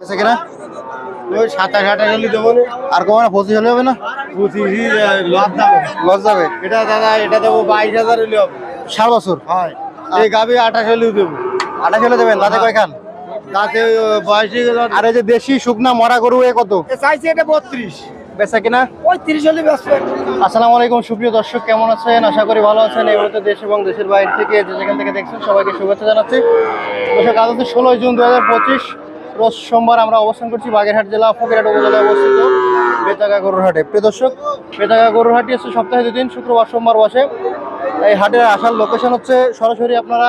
বেচা কিনা? ওই সাতাশ আঠাশ হলে দেবো আর পঁচিশ হলে হবে না? পঁচিশই লস যাবে। লস যাবে? এটা দাদা এটা দেবো বাইশ হাজার হলে হবে। ষাট বছর? হয়। এই গাবি আঠাশ হলেও দেবো। আঠাশ হলে দেবেন? তাতে কয়খান তাতে বয়সে গেল আর এই যে দেশি শুকনা মরা গরু এ কত? চাইছে এটা বত্রিশ। বেচা কিনা? ওই তিরিশ হলে আসসালামু আলাইকুম সুপ্রিয় দর্শক কেমন আছেন? আশা করি ভালো আছেন। এই মুহূর্তে দেশ এবং দেশের বাইরে থেকে যে যেখান থেকে দেখছেন সবাইকে শুভেচ্ছা জানাচ্ছি। দর্শক আজ হচ্ছে ষোলোই জুন দু হাজার পঁচিশ। রোজ সোমবার আমরা অবস্থান করছি বাগেরহাট জেলা, ফকিরহাট উপজেলায় অবস্থিত বেতাগা গরুর হাটে। প্রিয় দর্শক, বেতাগা গরুর হাটটি হচ্ছে সপ্তাহে দুদিন শুক্রবার, সোমবার বসে। এই হাটের আসার লোকেশন হচ্ছে সরাসরি আপনারা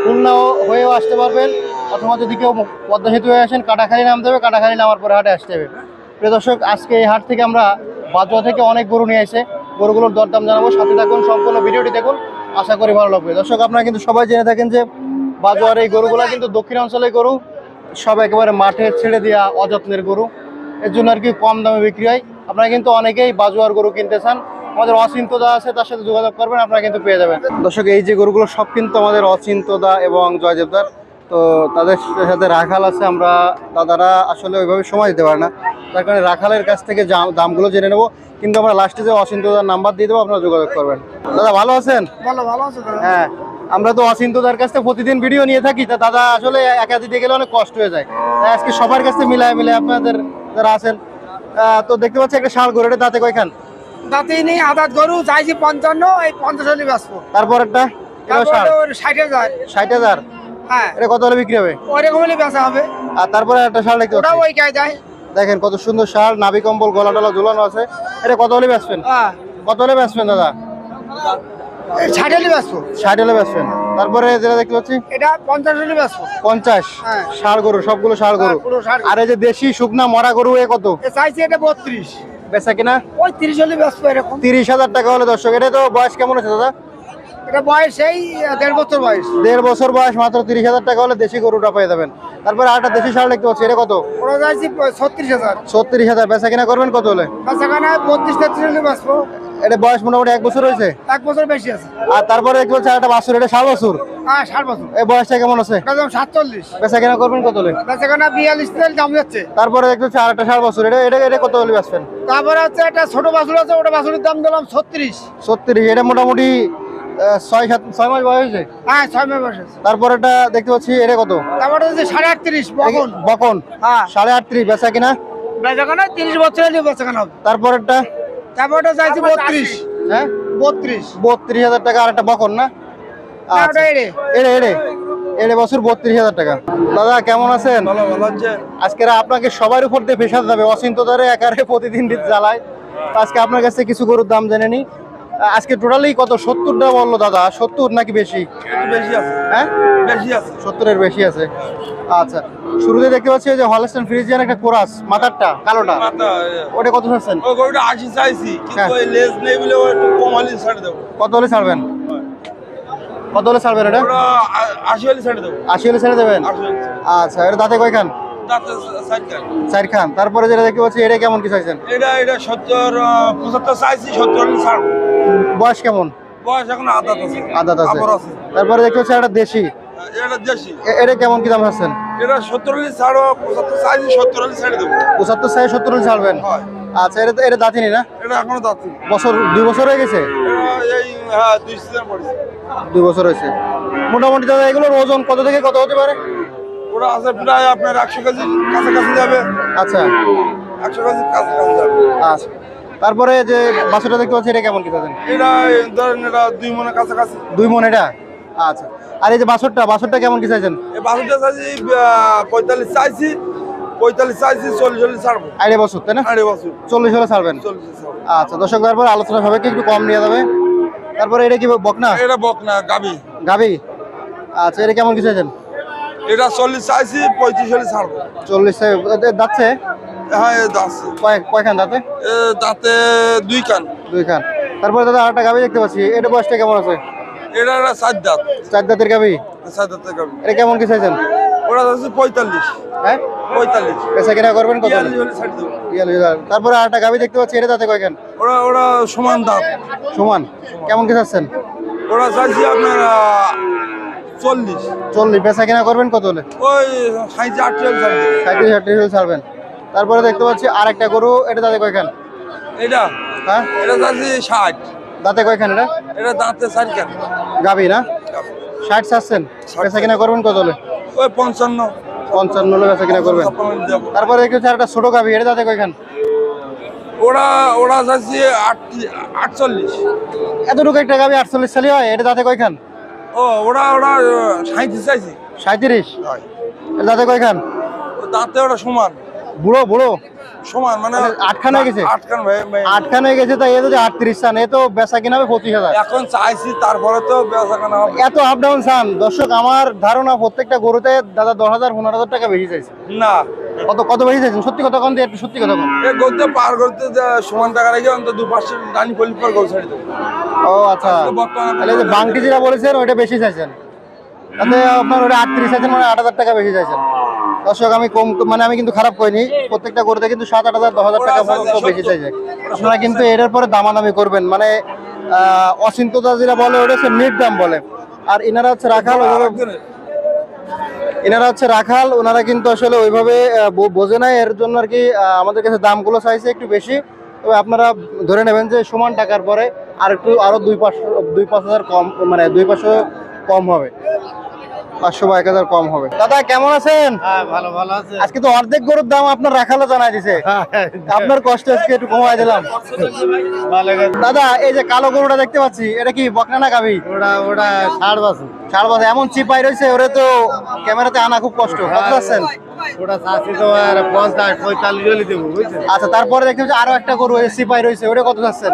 খুলনাও হয়েও আসতে পারবেন, অথবা যদি কেউ পদ্মা সেতু হয়ে আসেন, কাটাখালি নামতে হবে, কাটাখালি নামার পরে হাটে আসতে হবে। প্রিয় দর্শক, আজকে এই হাট থেকে আমরা বাজুয়া থেকে অনেক গরু নিয়ে এসে গরুগুলোর দরদাম জানাব। সাথে থাকুন, সম্পূর্ণ ভিডিওটি দেখুন। আশা করি ভালো লাগবে। দর্শক, আপনারা কিন্তু সবাই জেনে থাকেন যে বাজুয়ার এই গরুগুলা কিন্তু দক্ষিণ অঞ্চলের গরু। সব একেবারে মাঠে ছেড়ে দেওয়া অযত্নের গরু। এর জন্য আর কি কম দামে বিক্রি হয়। আপনারা কিন্তু অনেকেই বাজুয়ার গরু কিনতে চান। আমাদের অচিন্তদা আছে তার সাথে যোগাযোগ করবেন আপনারা কিন্তু পেয়ে যাবেন। দর্শক এই যে গরুগুলো সব কিন্তু আমাদের অচিন্তদা এবং জয়দেবদার তো তাদের সাথে রাখাল আছে আমরা দাদারা আসলে ওইভাবে সময় দিতে পারে না। তার কারণে রাখালের কাছ থেকে দামগুলো জেনে নেব। কিন্তু আমরা লাস্টে যে অচিন্তদার নাম্বার দিয়ে দেবো আপনারা যোগাযোগ করবেন। দাদা ভালো আছেন? ভালো ভালো আছে হ্যাঁ। আমরা তো অচিন্তদার কাছ থেকে প্রতিদিন ভিডিও নিয়ে থাকি তা দাদা আসলে একা দিতে গেলে অনেক কষ্ট হয়ে যায়। তাই আজকে সবার কাছে মিলায় মিলে আপনাদের যারা আছেন তো দেখতে পাচ্ছি একটা শাল গরু এটা দাঁতে কয়খান? দাঁতেই নেই আদাত গরু চাইছি পঞ্চান্ন এই পঞ্চাশ হলে ব্যস্ত তারপর একটা এটা ষাট ষাট হাজার। ষাট হাজার? হ্যাঁ। এটা কত হলে বিক্রি হবে? ওরকম হলে বেচা হবে। আর তারপরে একটা শাল দেখতে ওটা পাচ্ছি। ওই কায়দায় দেখেন কত সুন্দর শাল নাভি কম্বল গলা টলা ঝুলানো আছে। এটা কত হলে বেচবেন? হ্যাঁ। কত হলে বেচবেন দাদা? ষাট হলে ব্যস্ত ষাট হলে তারপরে যেটা দেখতে পাচ্ছি এটা পঞ্চাশ হলে ব্যস্ত পঞ্চাশ। হ্যাঁ। ষাড় গরু সবগুলো ষাড় গরু। আর এই যে দেশি শুকনা মরা গরু এ কত? চাইছি এটা বত্রিশ। বেচা কিনা? ওই তিরিশ হলে ব্যস্ত এরকম। তিরিশ হাজার টাকা হলে দর্শক এটা তো বয়স কেমন আছে দাদা? এটা বয়স এই দেড় বছর বয়স। দেড় বছর বয়স মাত্র তিরিশ হাজার টাকা হলে দেশি গরুটা পেয়ে যাবেন। তারপরে আরেকটা দেশি ষাড় দেখতে পাচ্ছি এটা কত? ওরা চাইছি ছত্রিশ হাজার। ছত্রিশ হাজার। বেচা কিনা করবেন কত হলে? সেখানে বত্রিশ তেত্রিশ হলে এটা বয়স মোটামুটি এক বছর হয়েছে? এক বছর বেশি আছে। আর তারপরে দেখতে পাচ্ছি একটা বাছুর এটা ষাট বছর? হ্যাঁ বছর। এই বয়সটা কেমন আছে? সাতচল্লিশ। বেচা কিনা করবেন কত হলে? বিয়াল্লিশ দাম যাচ্ছে। তারপরে আরেকটা বছর। এটা এটা এটা কত হলে বেচবেন? তারপরে হচ্ছে একটা ছোট বাছুর আছে ওটা বাছুরের দাম দিলাম ছত্রিশ। ছত্রিশ এটা মোটামুটি ছয় সাত ছয় মাস বয়স হয়েছে? হ্যাঁ ছয় মাস বয়স তারপর এটা দেখতে পাচ্ছি এটা কত? তারপরে হচ্ছে সাড়ে আটত্রিশ বকন। বকন? হ্যাঁ। সাড়ে আটত্রিশ বেচা কিনা? তিরিশ বছর বেচাখানা হবে। তারপর একটা তারপর ওটা চাইছি। বত্রিশ। হ্যাঁ? বত্রিশ। বত্রিশ হাজার টাকা আর একটা বকন না? আচ্ছা। এড়ে। এড়ে এড়ে। এড়ে বছর বত্রিশ হাজার টাকা। দাদা কেমন আছেন? ভালো ভালো হচ্ছে আজকে আপনাকে সবার উপর দিয়ে ফেসাতে যাবে অচিন্তদারে একারে প্রতিদিন দিন জ্বালায়। আজকে আপনার কাছে কিছু গরুর দাম জেনে নি। আজকে টোটালি কত? সত্তরটা বলল দাদা। সত্তর নাকি বেশি? বেশি আছে। হ্যাঁ? বেশি আছে। সত্তরের বেশি আছে। আচ্ছা। শুরুতে দেখতে পাচ্ছি যে হলস্টেন ফ্রিজিয়ান একটা কোরাস মাথারটা কালোটা। ওটা কত ওই গরুটা আশি চাইছি কিন্তু হ্যাঁ। ওই লেজ নেই বলে ও একটু কম হলে ছেড়ে দেবো। কত হলে ছাড়বেন? কত হলে ছাড়বেন এটা ওরা আ- আশি হলে ছেড়ে দেবো। আশি হলে ছেড়ে দেবেন? ছেড়ে। আচ্ছা এটা দাঁতে কয়খান? তাতে সাইড কাট। চার খান। তারপরে যেটা দেখতে পাচ্ছি এটা কেমন কি চাইছেন এটা এটা সত্তর আহ, পঁচাত্তর চাইছি সত্তর হলে ছাড়বো। বয়স কেমন? বয়স এখন আদাত আছে। আদাত আছে। তারপরে দেখতে পাচ্ছি একটা দেশি। এটা দেশি। এটা কেমন কি দাম চাচ্ছেন এটা সত্তর ছাড়ো পঁচাত্তর সত্তর ছেড়ে দেবো। পঁচাত্তর সাইজ সত্তর ছাড়বেন? হয়। আচ্ছা এটা এটা দাঁতিনি না? এটা এখনও বছর দুই বছর হয়ে গেছে? এই হ্যাঁ দুই সিজন পড়েছে। দুই বছর হয়েছে। মোটামুটি দাদা এগুলোর ওজন কত থেকে কত হতে পারে? ওরা আছে প্রায় আপনার একশো কেজি কাছাকাছি যাবে। আচ্ছা। একশো কেজি কাছাকাছি যাবে। আচ্ছা। তারপরে যে বাছুরটা দেখতে পাচ্ছি এটা কেমন কি দাদা এটা ধরেন এটা দুই মনের কাছাকাছি। দুই মন এটা? আচ্ছা। আর এই যে বাছুরটা বাছুরটা কেমন কি চাইছেন? এই বাসুটা চাইছি পঁয়তাল্লিশ চাইছি পঁয়তাল্লিশ চাইছি চল্লিশ চল্লিশ ছাড়বো। আড়াই বছর তাই না? আড়াই বছর। চল্লিশ হলে ছাড়বেন। আচ্ছা দর্শক তারপর আলোচনা সবাইকে একটু কম নিয়ে যাবে। তারপরে এটা কি বকনা? এটা বক না গাবি। গাবি? আচ্ছা এটা কেমন কি চাইছেন? এটা চল্লিশ চাইছি পঁয়ত্রিশ হলে ছাড়বো। চল্লিশ যাচ্ছে হ্যাঁ কয়খান দাঁতে? দাঁতে দুই কান। দুই খান তারপরে দাদা আরেকটা গাবি দেখতে পাচ্ছি। এটা বয়সটা কেমন আছে? এটা একটা চার দাঁত। চার দাঁতের গাবি চার দাঁতের গাবি এটা কেমন কি চাইছেন? ওটা পঁয়তাল্লিশ। হ্যাঁ? পঁয়তাল্লিশ। পেশা কিনা করবেন কত? তারপরে আরেকটা গাবি দেখতে পাচ্ছি এটা দাঁতে কয়খান ওরা ওরা সমান দাঁত সমান। কেমন কি চাচ্ছেন? ওরা চাইছি আপনার চল্লিশ। চল্লিশ। বেচা কিনা করবেন কত হলে? ওই ছাড়বেন। তারপরে দেখতে পাচ্ছি আরেকটা গরু এটা দাঁতে কয়খান এটা? হ্যাঁ? এটা ষাট। দাঁতে কয়খান এটা এটা দাঁতে চার কেন গাবি না ষাট চাচ্ছেন। বেচা কিনা করবেন কত হলে? ওই পঞ্চান্ন। পঞ্চান্ন হলে বেচা কিনা করবেন। তারপরে পাচ্ছি আরেকটা ছোট গাবি এটা দাঁতে কয়খান? ওরা ওরা যাচ্ছে আটচল্লিশ। এতটুকু একটা গাবি আটচল্লিশ সালে হয় এটা দাঁতে কয়খান? ও ওরা ওরা সাঁইত্রিশ চাইছি। সাঁত্রিশ দাঁতে কয়খান? দাঁতে ওরা সমান। বুড়ো বুড়ো? সমান মানে মানে আটখান হয়ে গেছে? আটখান ভাই। আটখান হয়ে গেছে তাই এ যদি আটত্রিশ চান এ তো বেচা কিনা হবে পঁচিশ হাজার। এখন চাইছি তারপরে তো বেচা কেনা হবে। এত আপ ডাউন চান দর্শক আমার ধারণা প্রত্যেকটা গরুতে দাদা দশ হাজার পনেরো হাজার টাকা বেশি চাইছে। না। কত কত বেশি চাইছেন? সত্যি কথা কন একটু সত্যি কথা কন। এ করতে পার করতে যে সমান টাকা রেখে অন্তত দু পাঁচশো দানি পল্লি পর গৌ ছাড়ি ও আচ্ছা। তাহলে যে বাংটি যেটা বলেছেন ওইটা বেশি চাইছেন। তাতে আপনার ওটা আটত্রিশ চাইছেন মানে আট হাজার টাকা বেশি চাইছেন। দর্শক আমি কম মানে আমি কিন্তু খারাপ করিনি। প্রত্যেকটা গরুতে কিন্তু সাত আট হাজার দশ হাজার টাকা পর্যন্ত বেশি চাইছে আপনারা কিন্তু এটার পরে দামাদামি করবেন। মানে অচিন্ততা যেটা বলে ওটা হচ্ছে মিট দাম বলে। আর এনারা হচ্ছে রাখাল ওইভাবে এনারা হচ্ছে রাখাল ওনারা কিন্তু আসলে ওইভাবে বোঝে না। এর জন্য আর কি আমাদের কাছে দামগুলো চাইছে একটু বেশি। তবে আপনারা ধরে নেবেন যে সমান টাকার পরে আর একটু আরও দুই পাঁচশো দুই পাঁচ হাজার কম মানে দুই পাঁচশো কম হবে। পাঁচশো বা এক হাজার কম হবে। দাদা কেমন আছেন? হ্যাঁ ভালো ভালো আছে। আজকে তো অর্ধেক গরুর দাম আপনার রাখালো জানাই দিছে। আপনার কষ্ট আজকে একটু কমাই দিলাম। দাদা এই যে কালো গরুটা দেখতে পাচ্ছি এটা কি বকনা না গাভি? ওটা ওটা ষাট বছর। ষাট বছর এমন চিপাই রয়েছে ওরে তো ক্যামেরাতে আনা খুব কষ্ট। কত আছেন? তো আর পঞ্চাশ পঁয়তাল্লিশ হলে দেবো বুঝছেন? আচ্ছা তারপরে দেখতে পাচ্ছি আরও একটা গরু সিপাই রয়েছে ওটা কত যাচ্ছেন?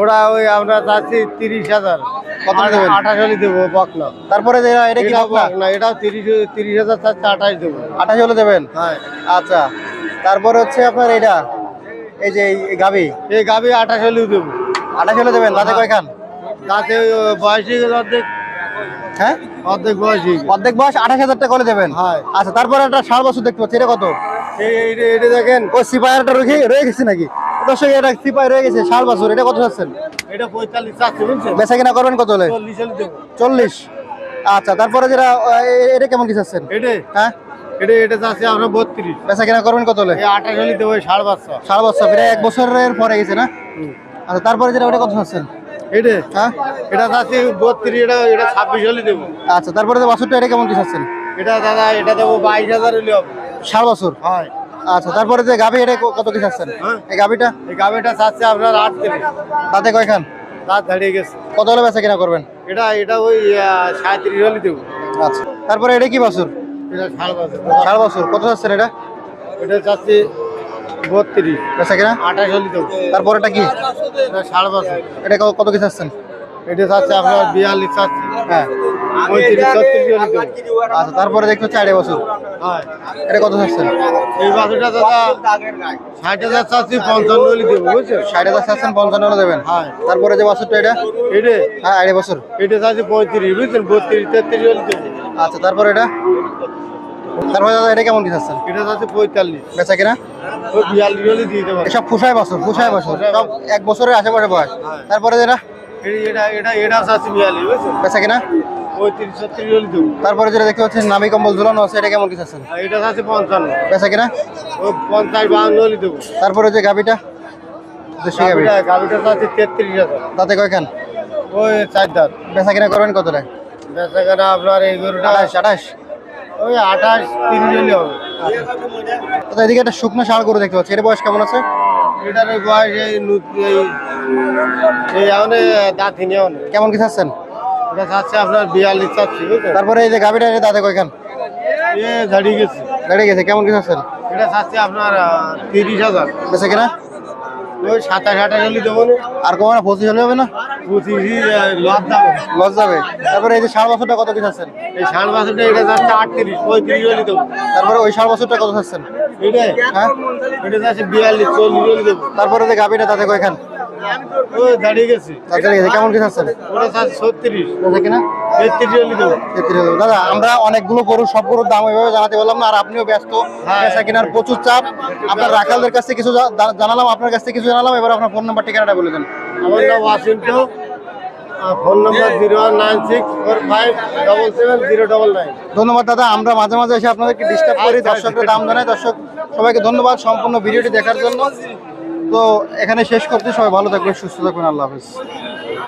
ওরা ওই আমরা চাচ্ছি তিরিশ হাজার। কত দেবেন? আঠাশ হলে দেবো বকনা। তারপরে যে এটা কি বকনা? বকনা এটাও তিরিশ তিরিশ হাজার আঠাশ দেবো। আঠাশ হলে দেবেন? হ্যাঁ। আচ্ছা। তারপরে হচ্ছে আপনার এটা এই যে গাবি? এই গাভি আঠাশ হলেও দেবো। আঠাশ হলে দেবেন? তাতে কয়খান? তাতে ওই বয়সী অর্ধেক। হ্যাঁ? অর্ধেক বয়সী অর্ধেক বয়স আঠাশ হাজার টাকা করে দেবেন? হ্যাঁ। আচ্ছা তারপরে একটা ষাট বছর দেখতে পাচ্ছি এটা কত? এটা দেখেন। ওই সিপাইয়ারটা রয়ে রয়ে গেছে নাকি? দর্শক এটা সিপাই রয়ে গেছে ষাট বছর এটা কত চাচ্ছেন? এটা পঁয়তাল্লিশ বেচা কিনা করবেন কত হলে? চল্লিশ আচ্ছা তারপরে যেটা এটা কেমন কি চাচ্ছেন? এটা? হ্যাঁ? এটা এটা চাচ্ছে আমরা বত্রিশ। বেচা কিনা করবেন কত হলে? আঠাশ হলে দেবো সাড়ে পাঁচশো ষাট বছর প্রায় এক বছরের পরে গেছে না? আচ্ছা তারপরে যেটা ওটা কত চাচ্ছেন? এটা? হ্যাঁ? এটা চাচ্ছি বত্রিশ এটা এটা ছাব্বিশ হলে দেবো। আচ্ছা তারপরে বছরটা এটা কেমন কি চাচ্ছেন? এটা দাদা এটা দেবো বাইশ হাজার হলে হবে। ষাট বছর? হয়। আচ্ছা তারপরে যে গাভি এটা কত কি চাচ্ছেন হ্যাঁ। এই গাভিটা? এই গাভিটা চাচ্ছে আপনার আট আটত্রিশ তাতে কয়খান? রাত দাঁড়িয়ে গেছে। কত হলে বেচা কিনা করবেন? এটা এটা ওই আহ, সাঁত্রিশ হলে দেবো। আচ্ছা তারপরে এটা কি বছর? এটা সাড়ে বছর। কত চাচ্ছেন এটা? এটা চাচ্ছি বত্রিশ। বেচা কিনা? আঠাশ হলে দেবো। তারপরে এটা কি? এটা সাড়ে পাঁচ এটা কত কি চাচ্ছেন? এটা চাচ্ছে আপনার বিয়াল্লিশ চাচ্ছি। হ্যাঁ। পঁয়ত্রিশ ছত্রিশ আচ্ছা তারপরে হচ্ছে আড়াই বছর। এটা কত চাচ্ছেন? এই বাছুরটা দাদা ষাট হাজার চাচ্ছি পঞ্চান্ন হলে দেবো বুঝছেন ষাট হাজার চাচ্ছেন পঞ্চান্ন হলে দেবেন। হ্যাঁ। তারপরে যে বছরটা এটা? এটা? হ্যাঁ আড়াই বছর। এটা চাচ্ছি পঁয়ত্রিশ বুঝছেন? বত্রিশ তেত্রিশ হলে দেবো। আচ্ছা তারপরে এটা? তারপরে দাদা এটা কেমন কি চাচ্ছেন? এটা চাচ্ছে পঁয়তাল্লিশ। বেচা কিনা? ওই বিয়াল্লিশ হলে দিয়ে দেবো। এসব ফুসায় বছর ফুসায় বছর। সব এক বছরের আশেপাশে বয়স তারপরে যেটা? এটা এটা এটা চাচ্ছি বিয়াল্লিশ বুঝছেন? বেচা কিনা? তারপরে যেটা দেখতে পাচ্ছেন নামি কম্বল ঝুলানো আছে এটা কেমন কি চাচ্ছেন? আর এটা চাচ্ছে পঞ্চান্ন। বেচা কিনা? পঞ্চাশ বাহান্ন হলে দেবো। তারপরে যে গাবিটা দেশি গাবি গাভিটা গাভিটা চাচ্ছে তেত্রিশ হাজার। তাতে কয়খান? ওই চার দাঁত। বেচা কিনা করবেন কত টাকা বেচাকেনা আপনার এই গরুটা আঠাশ ওই আঠাশ তিরিশ হলে হবে। তো এদিকে একটা শুকনো ষাড় গরু দেখতে পাচ্ছি। এটা বয়স কেমন আছে? এটার বয়স এই এই- এই এখন দাঁত কেমন কি চাচ্ছেন? এটা চাচ্ছে আপনার বিয়াল্লিশ চাচ্ছি তারপরে এই যে গাবিটা এটা দাঁতে কয়খান? এ দাঁড়িয়ে গেছে। দাঁড়িয়ে গেছে কেমন কি চাচ্ছেন? এটা চাচ্ছে আপনার তিরিশ হাজার। বেচা কিনা? ওই সাতাশ আঠাশ হলে দেবো আর কমানো পঁচিশ হলে হবে না? দাম লস যাবে। তারপরে এই যে ষাট বছরটা কত কি চাচ্ছেন? এই ষাট বছরটা এটা যাচ্ছে আটত্রিশ পঁয়ত্রিশ হলে দেবো। তারপরে ওই ষাট বছরটা কত চাচ্ছেন? এটা হ্যাঁ? এটা যাচ্ছে বিয়াল্লিশ চল্লিশ হলে দেবো। তারপরে যে গাবিটা তাতে কয়খান? দাদা আমরা অনেকগুলো দাম জানাতে না আর আপনিও ব্যস্ত। হ্যাঁ। প্রচুর চাপ। আপনার রাখালদের কাছ থেকে কিছু জানালাম আপনার কাছ থেকে কিছু জানালাম এবার phone zero one nine six four five double seven zero double nine. ধন্যবাদ দাদা। আমরা মাঝে মাঝে এসে আপনাদেরকে ডিস্টার্ব করি আচ্ছা, দর্শকরা আচ্ছা। দাম জানাই দর্শক সবাইকে ধন্যবাদ সম্পূর্ণ ভিডিওটি দেখার জন্য। তো এখানে শেষ করতে সবাই ভালো থাকবেন সুস্থ থাকবেন আল্লাহ হাফিজ।